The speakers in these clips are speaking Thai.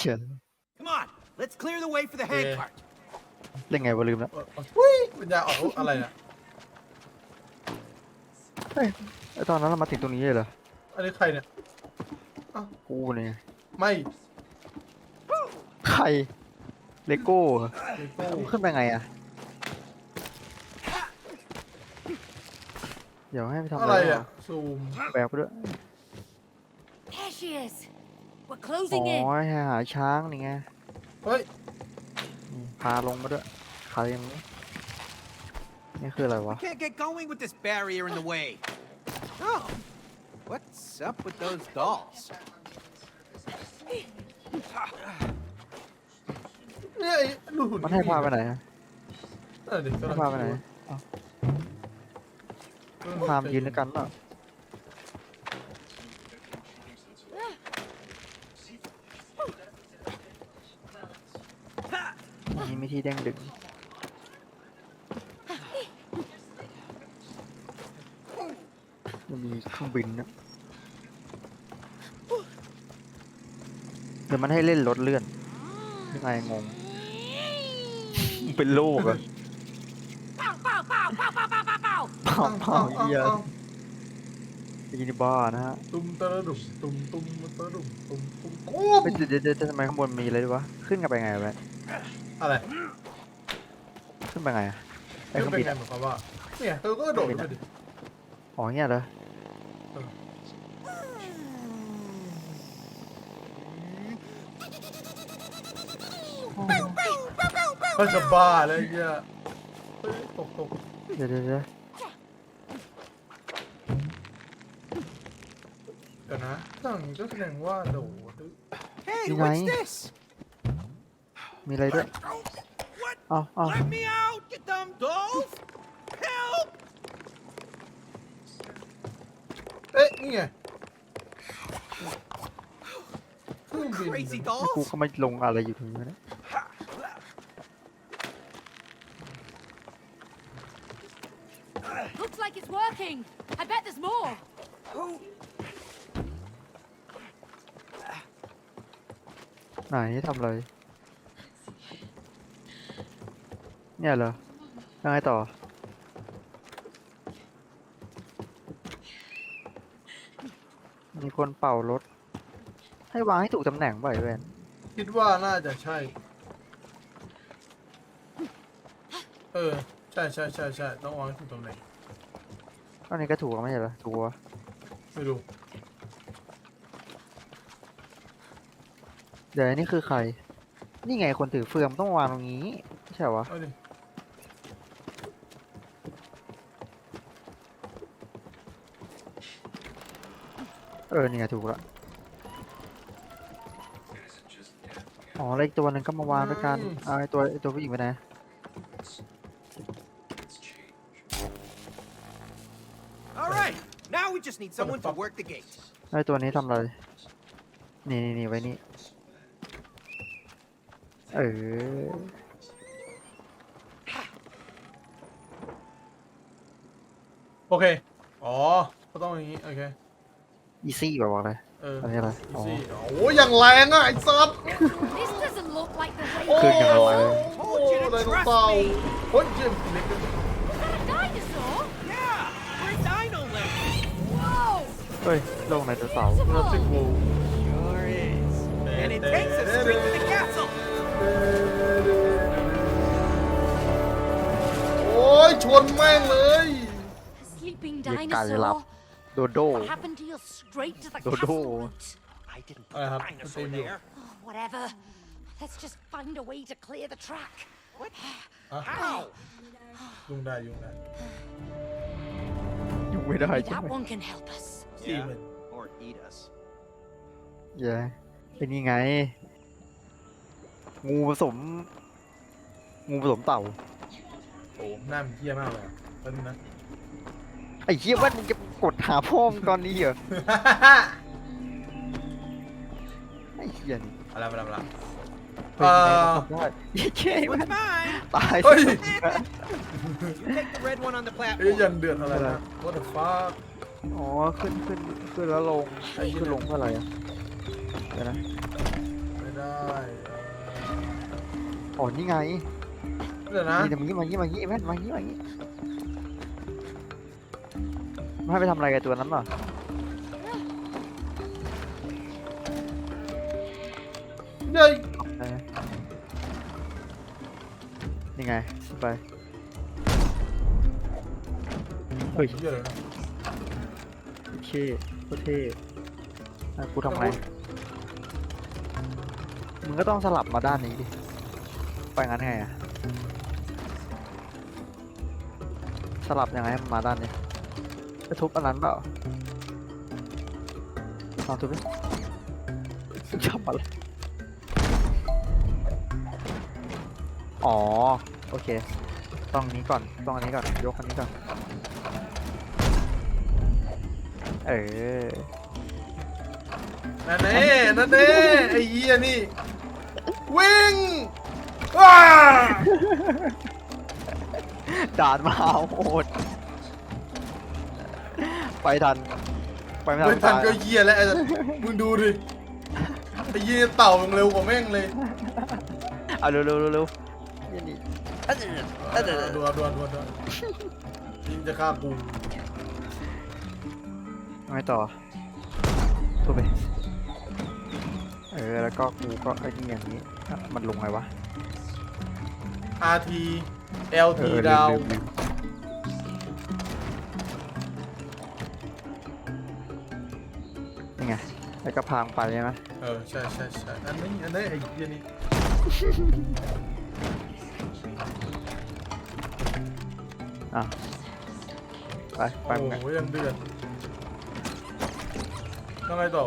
เหี้ย Come on, let's clear the way for the Yeah. handcart. เล่นไงวะลืมแล้วเออเออหุ้ยปัญญาออกอะไรเนี่ยเฮ้ยไอตอนนั้นเรามาถึงตรงนี้เลยเหรออันนี้ใครเนี่ย กูเนี่ยไม่ใครเลโก้เหรอเลโก้ขึ้นไปไงอะเดี๋ยวให้ไปทำอะอะไรไรอะอะซูมแบกไปด้วย There she is. We're อ๋ closing in. อให้หาช้างนี่ไงเฮ้ย นี่พาลงมาด้วยใครยังนี้นี่คืออะไรวะ Can't get going with this barrier in the way. Oh, what's up with those dolls? เนี่ยไอ้ลูกหุ่นมันให้พาไปไหนอะเออเด็กให้พาไปไหนเอ้าพามนยืนด้วยกันเปล่ะอันนี้ มีที่เด้งดึง มันมีเครื่องบินนะเดี๋ยวมันให้เล่นรถเลื่อนยังไงงง เป็นโลกอะ Pow, pow, pow, pow, pow, pow, pow, pow. เผาเผาเหี้ยอ้าไอ้นี่บ้านะฮะตุ้มตะระดุมตุ้มตุ้มตะระดุมตุ้มตุ้มโอ้เฮ้ยเดี๋ยวเดี๋ยวเดี๋ยวทำไมข้างบนมีอะไรด้วยวะ ขึ้นกันไปไงวะ อะไรขึ้นไปไงอะไอ้เรื่เคอรื่งองเป็นบินอะไงหมายความว่า เนี่ยเธอก็กระโดดลงไปดิอ๋อเนี่ยเหรออ๋อเฮ้ยจะบ้าเลยไอ้เหี้ยเฮ้ยตกตกเดี๋ยวเดี๋ยวเดี๋ยวเดี๋ยวนะถ้าอย่างนี้ก็แสดงว่าโดด Hey, You what's lying? this? มีอะไรด้วย What? เอ้าเอ้า Let me out, you dumb dolls! Help! เอ๊ะนี่ไงเครื่องบิน Crazy ไอ้กู dolls! ก็ไม่ลงอะไรอยู่ตรงนี้นะ Looks like it's working. I bet there's more. Who? ไหนทำอะไร เนี่ยเหรอยังไงต่อ มีคนเป่ารถ ให้วางให้ถูกตำแหน่งบ่อยเว้นคิดว่าน่าจะใช่ เออ ใช่ใช่ใช่ใช่ต้องวางให้ถูกตำแหน่งตอนนี้ก็ถูกแล้วไม่ใช่เหรอถูกวะไม่รู้เดี๋ยวอันนี้คือใคร นี่ไงคนถือเฟืองต้องวางตรงนี้ไม่ใช่เหรอวะ เอาดิ เออนี่ไงถูกละอ๋อแล้วอีกตัวหนึ่งก็มาวางด้วยกันเอาไอตัวไอตัวผู้หญิงไปไหน All right, now we just need someone to work the gate. ไอตัวนี้ทำอะไร นี่นี่นี่ไว้นี่ เออโอเค อ๋อ ก็ต้องอย่างนี้ โอเค อีซี่แบบว่าอะไรเอออันนี้อะไรอีอ๋อ ซี่โอ้ยอย่างแรงอะไอ้สัส This doesn't look like the way. โอ้ ขึ้นอย่างไรโอ้ Told you to ไดโน trust เสาร์ me. โอ้ยเจมส์เล็กด้วย Is that a dinosaur? Yeah, we're Dino Land. Whoa! เฮ้ยโลกไดโนเสาร์จูราสสิก Beautiful. เวิลด์ Sure is. And it takes us straight to the castle. โอ้ยชนแม่งเลย A sleeping Ye cài lọc. dinosaur. โดโด What happened to your straight to the Dodo. castle route? I didn't I put have the to dinosaur tell you. there. Oh, whatever. Let's just find a way to clear the track. What? อ่ะ How? ยุงได้ยุงได้ ยุ่งไม่ได้ Maybe ใช่ that ไหม one can help us. สี่หมื่น Or eat us. เย้ไอ้นี่ไง งูผสม งูผสมเต่า โอ้หน้ามันเที่ยมากเลยอะแป๊บนึงนะ ไอ้เหี้ยว่ามึงจะ กดหาพ่อมงตอนนี้เหรอไอ้เหี้ยนี่อะไรอะไรอะไรเฮ้ยยังไงต้องทำได้เย้แม่ What's ง mine? ตายเฮ้ย You take the red one on the เอ้ย platform. ยันเดือดอะไรนะ What the fuck อ๋อขึ้นขึ้นขึ้นแล้วลงไอ้เหี้ยขึ้นลงเพื่ออะไรอะเดี๋ยวนะไม่ได้อ๋อนี่ไงเดี๋ยวนะ นี่เดี๋ยวมึงมางี้มางี้แม่มางี้มางี้ไม่ ให้ไปทำอะไรกับตัวนั้นหรอเดี๋ยวเออนี่ไงขึ้นไปเฮ้ยเหี้ยอะไรนะเท่โคตรเท่อะกูทำไงมึงก็ต้องสลับมาด้านนี้ดิ ไปงั้นไงอะสลับยังไงให้มันมาด้านนี้ จะทุบอันนั้นเปล่าลองทุบดิจับอะไรอ๋อ โอเค ต้องนี้ก่อน ต้องอันนี้ก่อน ยกอันนี้ก่อน เออ นั่นแน่นั่นแน่ไอ้เหี้ยนี่ วิ่งว้า ด่านมาโหด ไปทัน ไปไม่ทันไม่ทันตายก็เหี้ยแล้วไอ้สัสมึงดูดิไอ้เหี้ยเต่ามึงเร็วกว่าแม่งเลยเอาเร็วเร็วเร็วเร็วนี่นี่อะเดี๋ยวดูดูดูดูยิงจะฆ่ากูไงต่อทุบไปเออแล้วก็กูก็ไอ้นี่อย่างนี้อะมันลงไงวะ RT เอ LT อลืมดาว ลืมลืม แล้วก็พางไปใช่ไหมเออใช่ใช่ใช่อันนี้อันนี้ไอ้เหี้ยนี่อะไปไปโอ้มึงอะโหยังเดือดต้องไงต่อ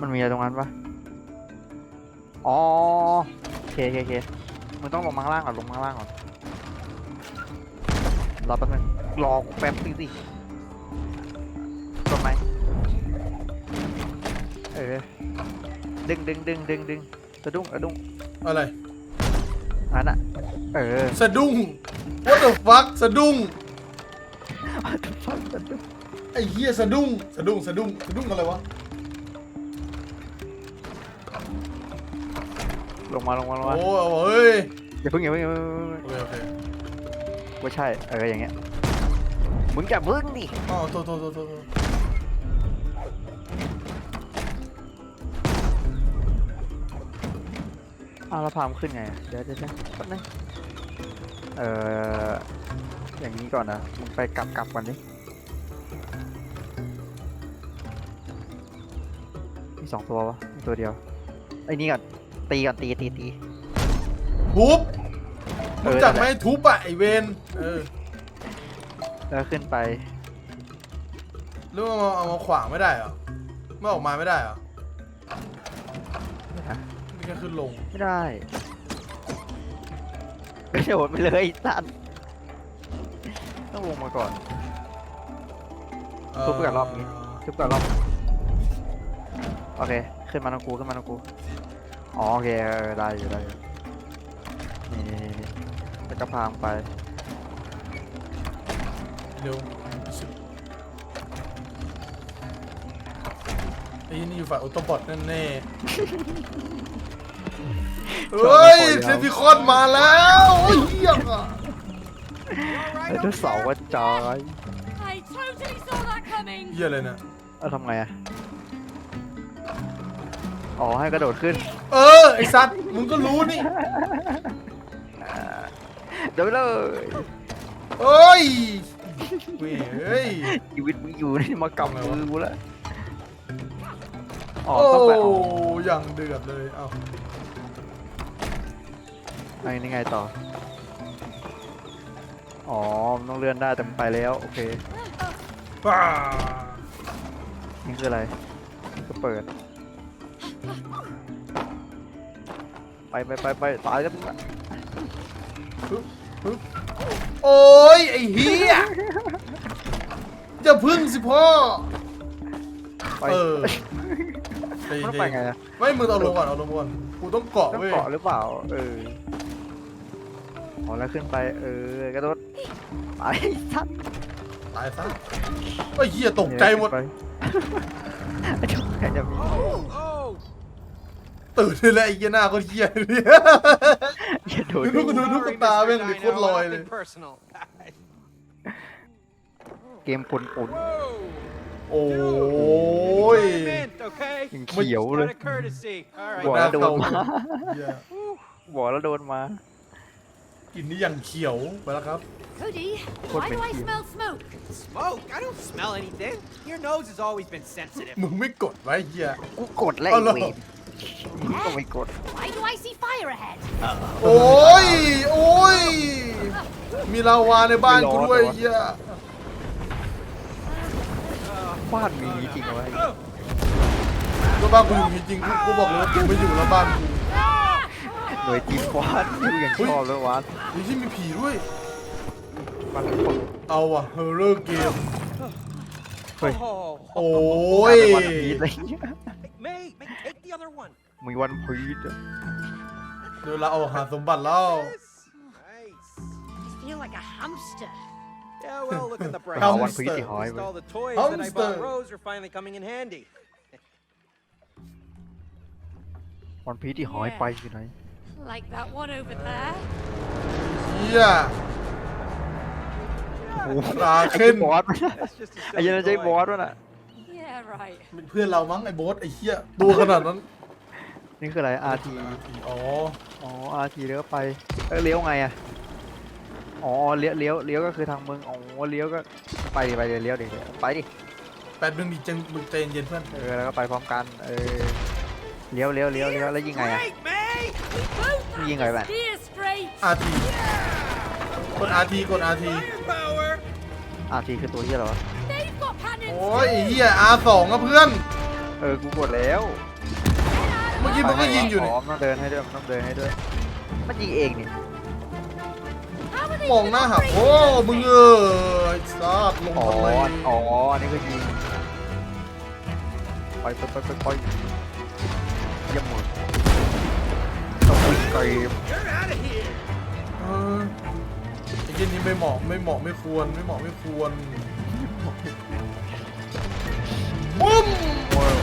มันมีอะไรตรงนั้นปะอ๋อโอเคโอเคโอเค มึงต้องลงมาข้างล่างก่อนลงมาข้างล่างก่อนรอแป๊บนึงรอกูแป๊บนึงสิกดไหมเออดึงดึงดึงดึงดึงสะดุ้งสะดุ้งอะไรอันน่ะเออสะดุ้ง what the fuck สะดุ้งสะดุ้งไอ้เหี้ยสะดุ้งสะดุ้งสะดุ้งสะดุ้งอะไรวะ ลงมาลงมาลงมาโอ้เฮ้ยอย่าเพิ่งอย่าเพิ่งอย่าเพิ่งอย่าเพิ่งโอเคโอเคว่าใช่เอออย่างเงี้ยมึงอย่าเพิ่งดิอ๋อโทษโทษโทษโทษโทษอ้าวแล้วพามขึ้นไงอะเดี๋ยวเดี๋ยวเดี๋ยวแป๊บนึงเอออย่างนี้ก่อนนะมึงไปกลับกลับกันดิมีสองตัววะมีตัวเดียวไอ้นี่ก่อน ตีก่อนตีตีตีทุบเออรู้จักไหมทุบอะไอเวนเออแล้วขึ้นไปหรือว่าเอามาเอามาขวางไม่ได้เหรอไม่ออกมาไม่ได้เหรอเดี๋ยวนะนี่แค่ขึ้นลงไม่ได้กระโดดไปเลยไอ้สันต้องลงมาก่อน ทุบไปกับรอบนี้ ทุบก่อนรอบโอเค ขึ้นมาตรงกูขึ้นมาตรงกู อ๋อโอเคเออได้อยู่ได้อยู่นี่นี่นี่นี่แล้วก็พางไป เร็วไอ้นี่อยู่ฝ่ายออโตบอทแน่ๆเฮ้ยเซฟิคอนมาแล้วโอ้ยเหี้ยอะ All ไอ้ right ทุ over กเสาร์ here. ว่าจอย I totally saw that coming. เหี้ยอะไรเนี่ยเอาทำไงอะอ๋อให้กระโดดขึ้น เออไอสัตว์มึงก็รู้นี่เดี๋ยวไปเลยเอ้ยเว้ยเฮ้ย ชีวิตมึงอยู่นี่มากำมือกูแล้วอ๋อโอ้ต้องไปอ๋อยังเดือดเลยเอ้าไอ้นี่ไงต่อ อ๋อมันต้องเลื่อนได้แต่มันไปแล้ว โอเคว้านี่คืออะไรนี่ก็เปิด ไปไปไปไปตายกันนะโอ้ยไอ้เฮียจะพึ่งสิพ่อ ไปเออใจมันต้องเย็ไปนไงอะๆไม่มึงเอาลงก่อนเอาลงก่อนกูต้องเกาะต้องเว้ยเกาะหรือเปล่า เอออ๋อแล้วขึ้นไป เออกระโดดไปสัตว์ตายซะไอ้ยเหี้ยตกใจหมด ไปไอ้เจ้าแค่จะมี Oh! ตื่นเลยแหละไอ้เหี้ยหน้าก็เหี้ยเนี่ยอย่าโดนดูดูดูกตาแม่งดิโคตรลอยเลย Nothing personal. เกมปุ่นปุ่น Whoa! โอ้ย Mint, okay? ยังเขียวเลย Out of courtesy. All บอก right. แล้วโดนมา เหี้ยบอกแล้วโดนมากินนี่อย่างเขียวไปแล้วครับ Cody, What why do I makes you- smell smoke? Smoke? I don't smell anything. Your nose has always been sensitive. มึงไม่กดไว้เหี้ยกูกดแล้วเอาไอ้เหรอเวรมึง ก็ไม่กด Why do I see fire ahead? โอ้ย โอ้ย มีลาวาในบ้านกูด้วยเหี้ยบ้านมีจริงเหรอวะก็บ้านกูอยู่จริงๆกูกูบอกเลยว่ากูไม่อยู่แล้วบ้านกู หน่วยจีนควานที่กูยังชอบเลยวะมีที่มีผีด้วยมันคนเอาว่ะเฮอร์เรอร์เกม เฮ้ย Oh, โอ้ยวันพีชอะไรเงี้ย May, May, take the other one. มีวันพีชอะ เดี๋ยวเราเอาหาสมบัติแล้ว Yes. Nice. I feel like a hamster. Yeah, well, look at the ไป bright หา Hamster วันพีชที่หาย At ไป least all the toys that I Hamster. bought Rose are finally coming in handy. วันพีชที่หายไปอยู่ไหน Like that one over there. เหี้ย โอ้โห ลา ไอ้ ขึ้น บอสมัน That's just a ไอ้ยัน silly ใช่บอ toy. สวะน่ะ Yeah, Right. เป็นเพื่อนเรามั้งไอ้โบ๊ทไอ้เหี้ยตัวขนาดนั้นนี่คืออะไร RT อ๋ออ๋อ RT เลี้ยวไปเออเลี้ยวไงอะอ๋อ เลี้ยวเลี้ยวเลี้ยวก็คือทางมึง อ๋อ เลี้ยวก็ไปดิไปดิเลี้ยวดิไปดิ แปดมึงดีจังมึงใจเย็นๆเพื่อนเออ แล้วก็ไปพร้อมกัน เออ เลี้ยวเลี้ยวเลี้ยวเลี้ยวแล้วยิงไงอะ Great, May! We both Gì have người to bạn? steer straight. อาทีกดอาทีกดอาที Firepower! RT คือตัวที่อะไรวะ อ้ยไอ้เหี้ยอาสองอะเพื่อน เออ กูกดแล้วเมื่อกี้มันก็ยิงอยู่อ๋นี่อมันต้องเดินให้ด้วยมันต้องเดินให้ด้วย มันยิงเองนี่ How are they มองหน้าหา operate โอ้ this มึง thing? เออไอ้ซาดลงอ๋อ ทำไมอ๋อ อันนี่ก็ยิงไปไปไปไปไปเยี่ยมหมดต้องวิ่งไกล You're out of here! เออไอ้เหี้ยนี้ไม่เหมาะไม่เหมาะไม่ควรไม่เหมาะไม่ควร ปุ้มโอ้ย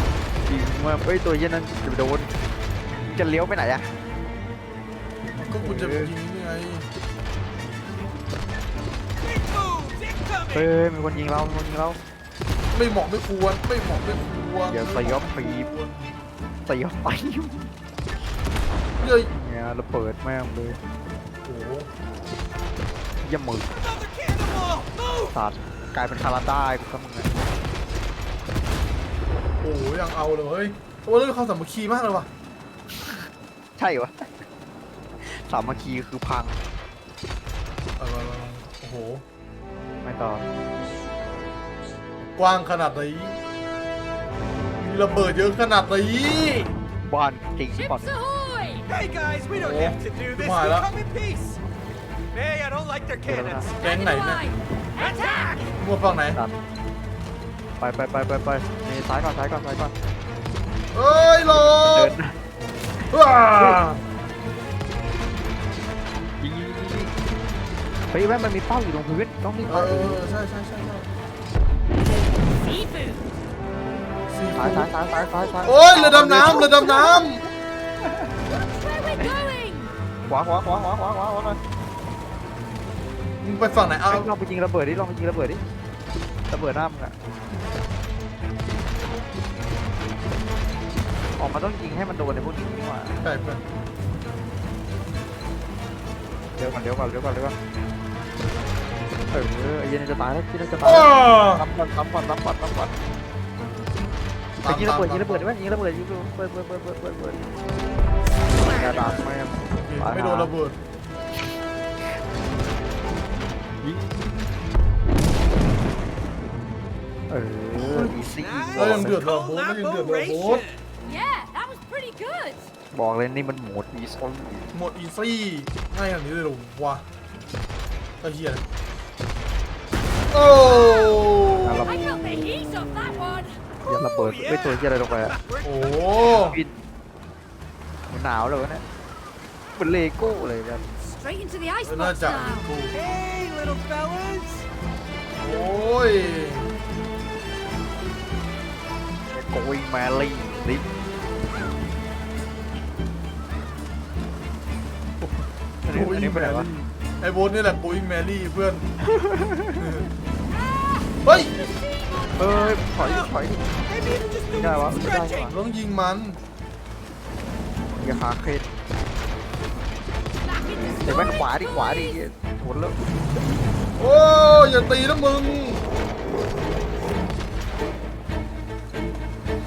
ยิงมาเฮ้ยตัวเหี้ยันนั้นจะโดนจะเลี้ยวไปไหนอะก็กูจะยิงนี่ไง Big moves! Incoming! เฮ้ยมีคนยิงเรามีคนยิงเรา ไม่เหมาะไม่ควรไม่เหมาะไม่ควรอย่าสยบปีบ ตีออกไปเฮ้ยเนี่ยระเบิดแม่งเลยโอ้โหเยี่ยมมือ Another cannonball! Move! สัตว์กลายเป็นคาราได้กูทำมึงไง โอ้โหยังเอาเลยเฮ้ยตัวเรื่องความสามัคคีมากเลยว่ะใช่เหรอสามัคคีคือพังไปไปไปไปโอ้โห ไม่ต่อกว้างขนาดไหนมีระเบิดเยอะขนาดไหนบ้านจริงก่อน Ships ahoy! Hey guys, we don't Oh. have to do this. Come on, We lah. come in peace. May, I don't like their cannons. แก๊งไหนเนี่ย Attack! มัวฝั่งไหนสัตว์ไปไปไปไปไปนี่ ซ้ายก่อนซ้ายก่อนซ้ายก่อนเอ้ยหลเดิบนว้ายิงเฮ้ยแม่งมันมีเป้าอยู่ตรงพื้นต้องรีบเอไปอใช่ใช่ใช่ใช่ Seafood. สี่ซ้ายซ้ายซ้ายซ้ายซ้ายซ้ายโอ้ยเรือดำน้ำเรือดำน้ That's where we're going. ขวาขวาขวาขวาขวาขวาขวาหน่อยำมึงไปฝั่งไหนเอา เฮ้ยลองไปยิงระเบิดดิลองไปยิงระเบิดดิระเบิดหน้ามึงอะ ออกมาต้องยิงให้มันโดนในพวกนี้นี่หว่าใช่เพื่อนเดี๋ยวก่อนเดี๋ยวก่อนเดี๋ยวก่อนเดี๋ยวก่อนเออไอ้เหี้ยันจะตายแล้วที่นั่นจะตายโอ้แล้วซ้ำก่อนซ้ำก่อนซ้ำก่อนซ้ำก่อนไปยิงระเบิดยิงระเบิดได้ไหมยิงระเบิดยิงระเบิดเปิดเปิดเปิดเปิดเปิดเปิดกระดาษไม่ไม่โดนระเบิดยิงเอออีซี่ เอ้ยยังเดือดเหรอโบ๊ทไม่ยังเดือดเหรอโบ๊ท บอกเลยนี่มันโหมดอีซอนหมดอีซี่ง่ายอย่างนี้เลยเหรอวะก็เฮียเลยโอ้ I got the heat off that one. อย่าระเบิดไม่ตัวที่อะไรลงไปอะโอ้บินมันหนาวเลยวะเนี่ยเหมือนเลโก้เลยแบบ Straight into the ice น่า box จะ now. กู Hey, little fellas. โอ้ย โกยแมรี่ลิฟ อันนี้อันนี้เป็นอะไรวะไอ้โบทนี่แหละโกอิงแมรี่เพื่อน เฮ้ยเอ้ยถอยถอย Maybe it'll just do ไม่ได้วะ some ไม่ได้วะ stretching. ต้องยิงมัน อย่าขาเคล็ดเดี๋ยวแม่งขวาดิขวาดิหมดแล้วโอ้ยอย่าตีนะมึง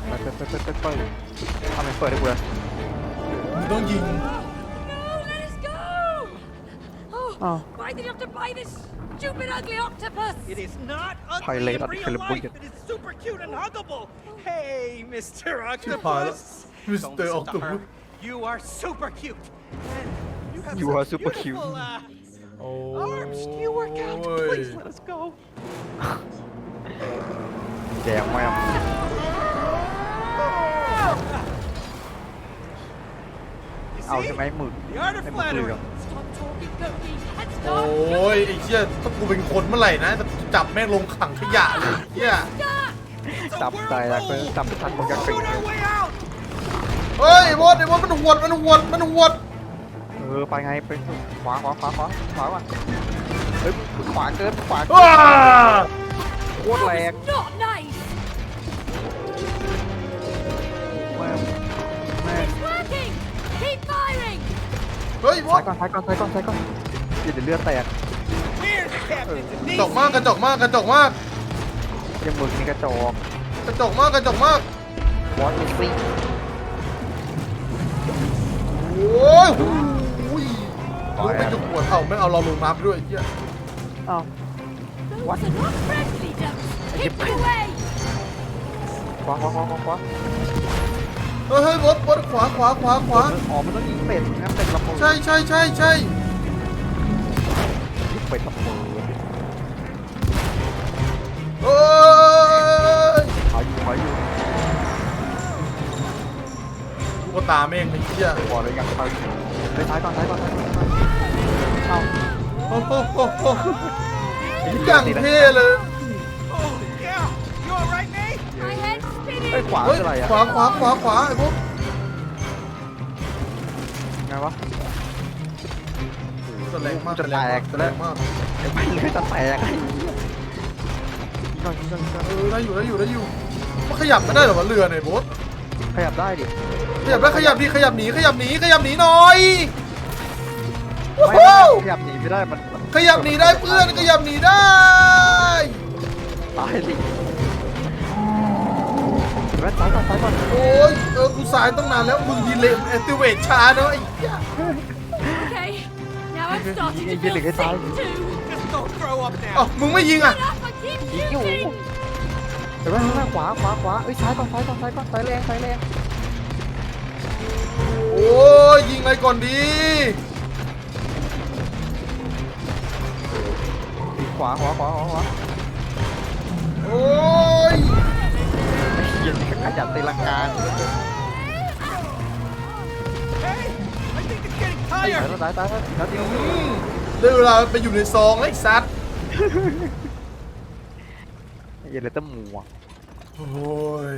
ไปไปไปไปไปไปทำไมเปิดให้กูเลยมึงต้องยิง Oh. Why did you have to buy this stupid, ugly octopus? It is not ugly in real life. It is super cute and huggable. Hey, Mr. Octopus. Mr. Octopus. You are super cute. And you have you are super cute. Uh, oh. Arms, do you work out? Please let us go. Damn, wow. Ao cho The art of mượt. โอ้ stop ยไอ้เหี้ยถ้ากูเป็นคนเมื่อไหร่นะจะจับแม่งลงขังขยะเลยเหี้ย It's a จับใจแล้วก็ whirlpool. จับทันมันจะปิด Shoot our way out. เฮ้ยไอ้บอสไอ้บอสมันหวดมันหวดมันหวดเออไปไงไปขวาขวาขวาขวาขวาก่อนเฮ้ยขวาเกินขวาเกิว้านโคตรแรง Not nice! เฮ้ยบอซ้าสยก่อนซ้ายก่อนซ้ายก่อนซ้ายก่อนเดี๋ยวเลือดแตก Here's the captain. กระจกมากกระจกมากกระจกมากยังหมึกนี่กระจอกกระจกมากกระจกมากวอตมิซี่โอ้ยหูยรู้ไปจะปวดเอ้าไม่เอาเราลงน้ำไปด้วยไอ้เหี้ยอ้าว Those are not friendly ducks! Keep away! ขวาขวาขวาขวาขวา เฮ้ยเฮ้ยบอสบอสขวาขวาขวาขวาอ๋อมันต้องยิงเป็ดงั้นเป็ดระเบิดใช่ใช่ใช่ใช่ยิงเป็ดระเบิดเอ้ยขวาอยู่ขวาอยู่ลูกตาแม่งไอ้เหี้ยบอลเลยกันไปไปซ้ายก่อนซ้ายก่อนซ้ายก่อนเอ้าโอ้โหโอ้โหอย่างเท่เลย head's เอ้ย spinning! ขวาเฮ้ยคืออะไรอะขวาขวาขวาขวาไอ้พวกไงวะ จะแรงมากจะแตก จะแรงมากไอ้ไม่เลยจะแตกไอ้ก่อนก่อนก่อนเออได้อยู่ได้อยู่ได้อยู่มันขยับไม่ได้เหรอวะเรือเนี่ยโบ๊ทขยับได้ดิขยับได้ขยับดีขยับหนีขยับหนีขยับหนีหน่อยไม่วู้ไม่ฮู้ขยับหนีไม่ได้มันมันขยับหนีได้เพื่อนขยับหนีได้ตายสิ เห็นซ้ายก่อนซ้ายก่อนโอ้ยเออกูสายตั้งนานแล้วมึงดีเลยแอคทีเวทช้าเนาะไอ้เหี้ย Okay, now I'm starting to You feel get sick too. เอ้า now. มึงไม่ยิงอะ Shut up, I keep You. shooting! เห็นไหมเห็นไหมขวาขวาขวาเอ้ยซ้ายก่อนซ้ายก่อนซ้ายก่อนซ้ายแรงซ้ายแรงโอ้ยยิงอะไรก่อนดีขวาขวาขวาขวาขวาโอ้ย เหี้ยนี่ก็ขยันตีลังกา Hey, I think it's getting ตาย tired. แล้วตายตายตายแล้วเดียวอืมได้เวลาไปอยู่ในซองแล้วไอ้สัตว์ไอ้เหี้ยเลยต้องหมูอะโอ้ย